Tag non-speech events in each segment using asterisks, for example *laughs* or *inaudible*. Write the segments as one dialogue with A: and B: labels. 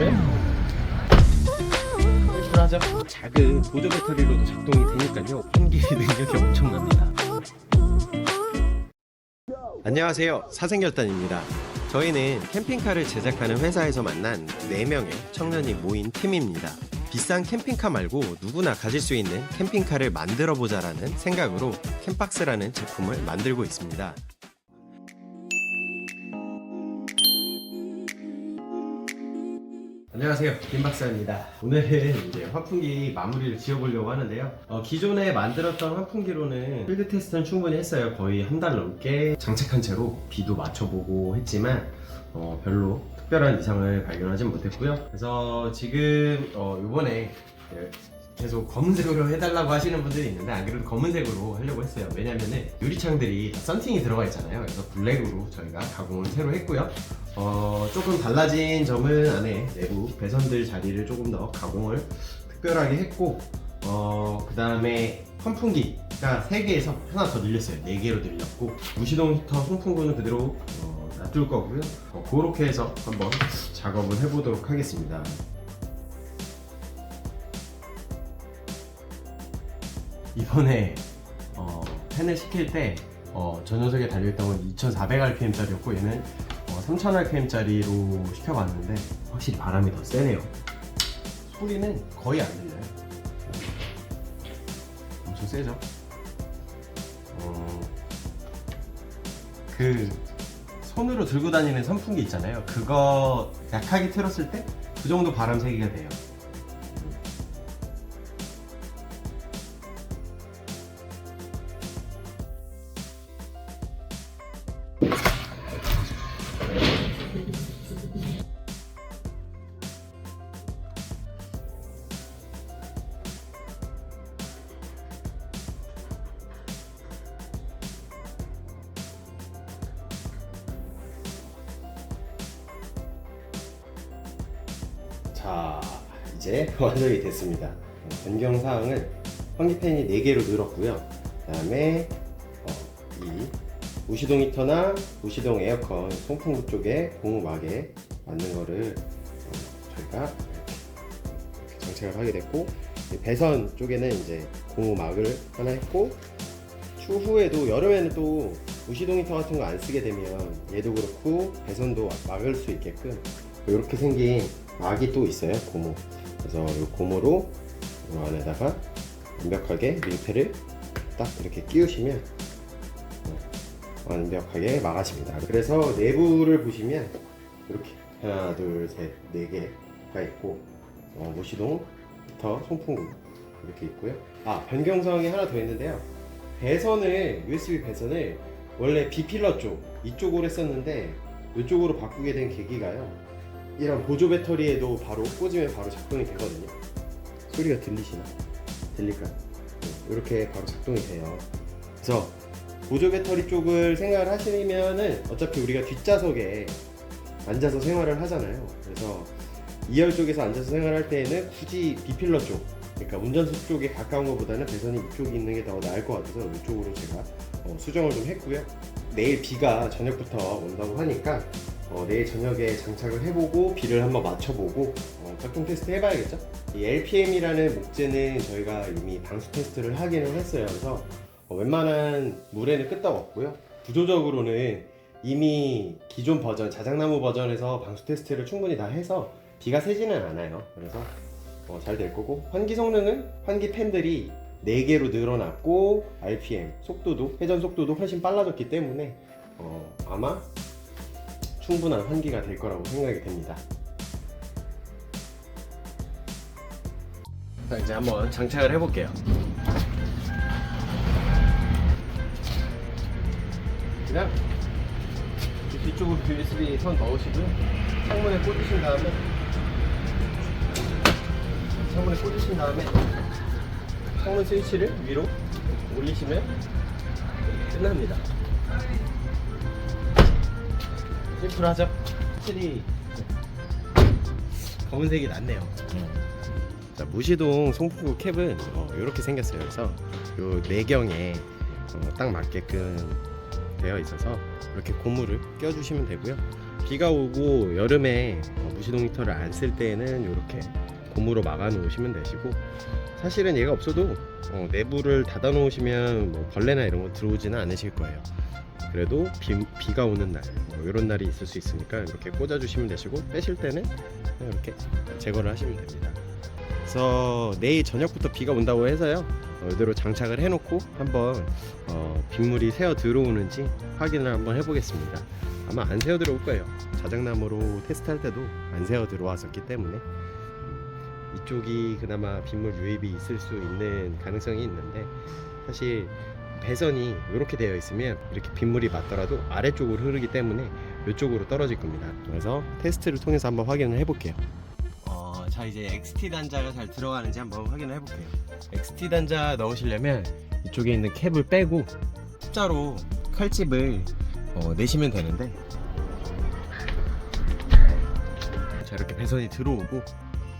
A: 네? 하죠. 작은 보조 배터리로도 작동이 되니까요. 환기 *laughs* 능력이 엄청납니다. 안녕하세요. 사생결단입니다. 저희는 캠핑카를 제작하는 회사에서 만난 4명의 청년이 모인 팀입니다. 비싼 캠핑카 말고 누구나 가질 수 있는 캠핑카를 만들어 보자라는 생각으로 캠박스라는 제품을 만들고 있습니다. 안녕하세요. 김박사입니다. 오늘은 *laughs* 이제 환풍기 마무리를 지어보려고 하는데요. 어, 기존에 만들었던 환풍기로는 필드 테스트는 충분히 했어요. 거의 한 달 넘게 장착한 채로 비도 맞춰보고 했지만 어, 별로 특별한 이상을 발견하진 못했고요. 그래서 지금 어, 이번에 계속 검은색으로 해달라고 하시는 분들이 있는데 안 그래도 검은색으로 하려고 했어요. 왜냐면은 유리창들이 다 썬팅이 들어가 있잖아요. 그래서 블랙으로 저희가 가공을 새로 했고요. 어, 조금 달라진 점은 안에 내부 배선들 자리를 조금 더 가공을 특별하게 했고 어, 그 다음에 선풍기가 3개에서 하나 더 늘렸어요. 4개로 늘렸고 무시동 히터 송풍구는 그대로 어, 놔둘 거고요. 어, 그렇게 해서 한번 작업을 해보도록 하겠습니다 이번에 어, 팬을 시킬 때 어, 저 녀석에 달려있던 건 2400rpm짜리였고 얘는 어, 3000rpm짜리로 시켜봤는데 확실히 바람이 더 세네요. 소리는 거의 안 들려요. 엄청 세죠? 어, 그 손으로 들고 다니는 선풍기 있잖아요. 그거 약하게 틀었을 때 그 정도 바람 세기가 돼요 자 이제 *laughs* 완성이 됐습니다. 어, 변경 사항은 환기팬이 4개로 늘었고요. 그 다음에 어, 이 무시동 히터나 무시동 에어컨 송풍구 쪽에 고무막에 맞는 거를 어, 저희가 장착을 하게 됐고 이 배선 쪽에는 이제 고무막을 하나 했고 추후에도 여름에는 또 무시동 히터 같은 거 안 쓰게 되면 얘도 그렇고 배선도 막을 수 있게끔 이렇게 생긴 막이 또 있어요 고무. 그래서 이 고무로 이 안에다가 완벽하게 밀폐를 딱 이렇게 끼우시면 어, 완벽하게 막아집니다. 그래서 내부를 보시면 이렇게 하나 둘셋네 개가 있고 어, 모시동 히터 송풍구 이렇게 있고요. 아 변경사항이 하나 더 있는데요. 배선을 USB 배선을 원래 B필러 쪽 이쪽으로 했었는데 이쪽으로 바꾸게 된 계기가요 이런 보조 배터리에도 바로 꽂으면 바로 작동이 되거든요 소리가 들리시나? 들릴까요? 네, 이렇게 바로 작동이 돼요 그래서 보조 배터리 쪽을 생각을 하시면은 어차피 우리가 뒷좌석에 앉아서 생활을 하잖아요 그래서 2열 쪽에서 앉아서 생활할 때에는 굳이 B필러 쪽 그러니까 운전석 쪽에 가까운 것보다는 배선이 이쪽에 있는 게 더 나을 것 같아서 이쪽으로 제가 어, 수정을 좀 했고요 내일 비가 저녁부터 온다고 하니까 어, 내일 저녁에 장착을 해보고 비를 한번 맞춰보고 어, 작동 테스트 해봐야겠죠? 이 LPM이라는 목재는 저희가 이미 방수 테스트를 하기는 했어요. 그래서 어, 웬만한 물에는 끄떡 없고요. 구조적으로는 이미 기존 버전, 자작나무 버전에서 방수 테스트를 충분히 다 해서 비가 새지는 않아요. 그래서 어, 잘 될 거고 환기 성능은 환기 팬들이 4개로 늘어났고 RPM 속도도 회전 속도도 훨씬 빨라졌기 때문에 어, 아마 충분한 환기가 될 거라고 생각이 됩니다. 자 이제 한번 장착을 해볼게요. 그냥 이 뒤쪽으로 USB 선 넣으시고요. 창문에 꽂으신 다음에 창문에 꽂으신 다음에 창문 스위치를 위로 올리시면 끝납니다. 심플하죠? 확실히 검은색이 낫네요. 자, 무시동 송풍구 캡은 이렇게 생겼어요. 그래서 요 내경에 어, 딱 맞게끔 되어 있어서 이렇게 고무를 껴주시면 되고요. 비가 오고 여름에 어, 무시동 히터를 안 쓸 때에는 이렇게 고무로 막아 놓으시면 되시고 사실은 얘가 없어도 어, 내부를 닫아 놓으시면 뭐 벌레나 이런 거 들어오지는 않으실 거예요. 그래도 비, 가 오는 날, 뭐 이런 날이 있을 수 있으니까 이렇게 꽂아 주시면 되시고 빼실 때는 이렇게 제거를 하시면 됩니다. 그래서 내일 저녁부터 비가 온다고 해서요. 어, 이대로 장착을 해놓고 한번 어, 빗물이 새어 들어오는지 확인을 한번 해보겠습니다. 아마 안 새어 들어올 거예요. 자작나무로 테스트할 때도 안 새어 들어왔었기 때문에 음, 이쪽이 그나마 빗물 유입이 있을 수 있는 가능성이 있는데 사실 배선이 이렇게 되어 있으면 이렇게 빗물이 맞더라도 아래쪽으로 흐르기 때문에 이쪽으로 떨어질 겁니다. 그래서 테스트를 통해서 한번 확인을 해볼게요. 어, 자 이제 XT 단자가 잘 들어가는지 한번 확인을 해볼게요. XT 단자 넣으시려면 이쪽에 있는 캡을 빼고 숫자로 칼집을 어, 내시면 되는데 자 이렇게 배선이 들어오고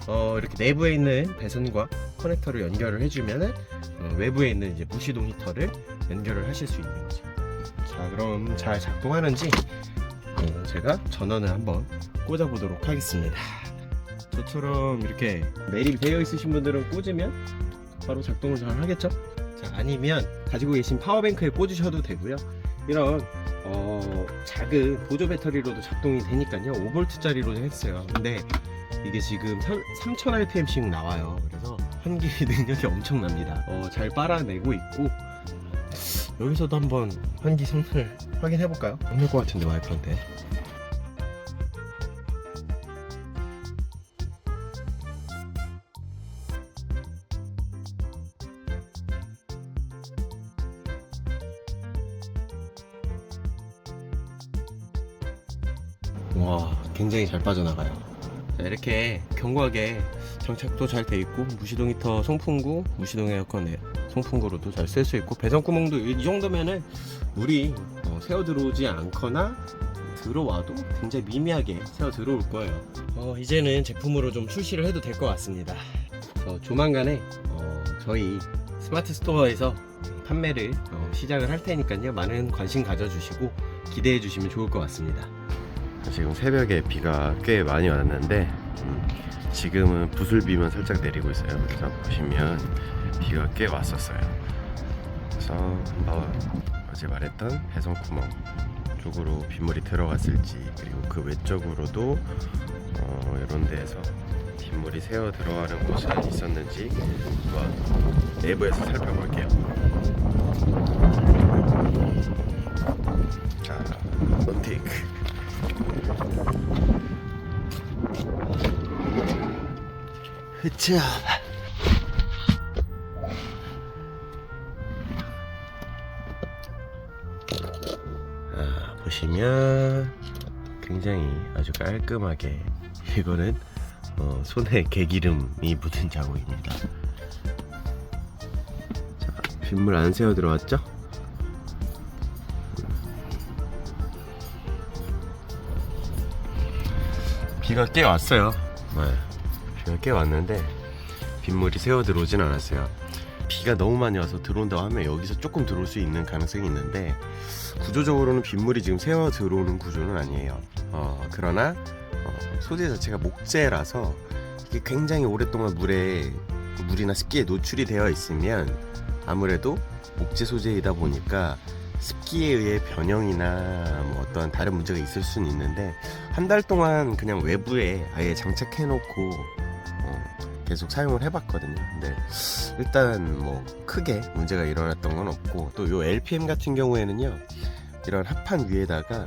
A: 어, 이렇게 내부에 있는 배선과 커넥터를 연결을 해주면은 어, 외부에 있는 이제 무시동 히터를 연결을 하실 수 있는 거죠. 자 그럼 잘 작동하는지 어, 제가 전원을 한번 꽂아보도록 하겠습니다. 저처럼 이렇게 매립 되어 있으신 분들은 꽂으면 바로 작동을 잘 하겠죠? 자 아니면 가지고 계신 파워뱅크에 꽂으셔도 되고요. 이런 어, 작은 보조 배터리로도 작동이 되니까요. 5V짜리로 했어요. 근데 이게 지금 3000rpm씩 나와요. 그래서 환기 능력이 엄청납니다. 어, 잘 빨아내고 있고 여기서도 한번 환기 성능을 확인해 볼까요? 없는 것 같은데 와이프한테. 와, 굉장히 잘 빠져나가요. 자, 이렇게 견고하게 장착도 잘 돼 있고 무시동 히터 송풍구, 무시동 에어컨 에 송풍구로도 잘 쓸 수 있고 배선 구멍도 이, 이 정도면은 물이 어, 새어 들어오지 않거나 들어와도 굉장히 미미하게 새어 들어올 거예요. 어, 이제는 제품으로 좀 출시를 해도 될 것 같습니다. 어, 조만간에 어, 저희 스마트 스토어에서 판매를 어, 시작을 할 테니까요. 많은 관심 가져주시고 기대해 주시면 좋을 것 같습니다. 지금 새벽에 비가 꽤 많이 왔는데 음, 지금은 부슬비만 살짝 내리고 있어요. 그래서 보시면 비가 꽤 왔었어요. 그래서 한번 어제 말했던 배선 구멍 쪽으로 빗물이 들어갔을지 그리고 그 외적으로도 어, 이런 데에서 빗물이 새어 들어가는 곳은 있었는지 한번 내부에서 살펴볼게요. 흐차. 아, 보시면 굉장히 아주 깔끔하게 이거는 어, 손에 개기름이 묻은 자국입니다. 자, 빗물 안 새어 들어왔죠? 비가 꽤 왔어요. 네. 비가 꽤 왔는데 빗물이 새어 들어오진 않았어요. 비가 너무 많이 와서 들어온다고 하면 여기서 조금 들어올 수 있는 가능성이 있는데 구조적으로는 빗물이 지금 새어 들어오는 구조는 아니에요. 어, 그러나 어, 소재 자체가 목재라서 이게 굉장히 오랫동안 물에 물이나 습기에 노출이 되어 있으면 아무래도 목재 소재이다 보니까 습기에 의해 변형이나 뭐 어떤 다른 문제가 있을 수는 있는데 한 달 동안 그냥 외부에 아예 장착해 놓고 어, 계속 사용을 해봤거든요. 근데 일단 뭐 크게 문제가 일어났던 건 없고 또 요 LPM 같은 경우에는요 이런 합판 위에다가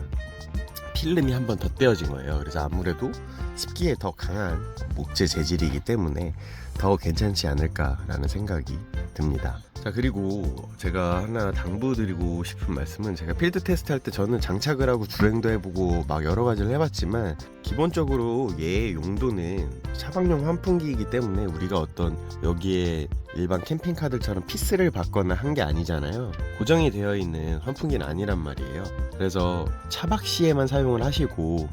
A: 필름이 한 번 더 떼어진 거예요. 그래서 아무래도 습기에 더 강한 목재 재질이기 때문에 더 괜찮지 않을까라는 생각이 듭니다. 자 그리고 제가 하나 당부드리고 싶은 말씀은 제가 필드 테스트 할 때 저는 장착을 하고 주행도 해보고 막 여러 가지를 해봤지만 기본적으로 얘의 용도는 차박용 환풍기이기 때문에 우리가 어떤 여기에 일반 캠핑카들처럼 피스를 받거나 한 게 아니잖아요. 고정이 되어 있는 환풍기는 아니란 말이에요. 그래서 차박 시에만 사용을 하시고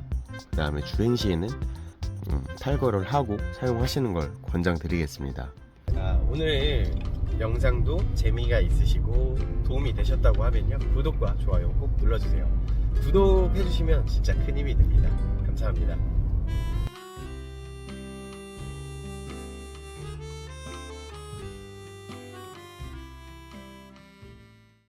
A: 그 다음에 주행 시에는 음, 탈거를 하고 사용하시는 걸 권장드리겠습니다. 자, 오늘 영상도 재미가 있으시고 도움이 되셨다고 하면요 구독과 좋아요 꼭 눌러주세요. 구독해주시면 진짜 큰 힘이 됩니다. 감사합니다.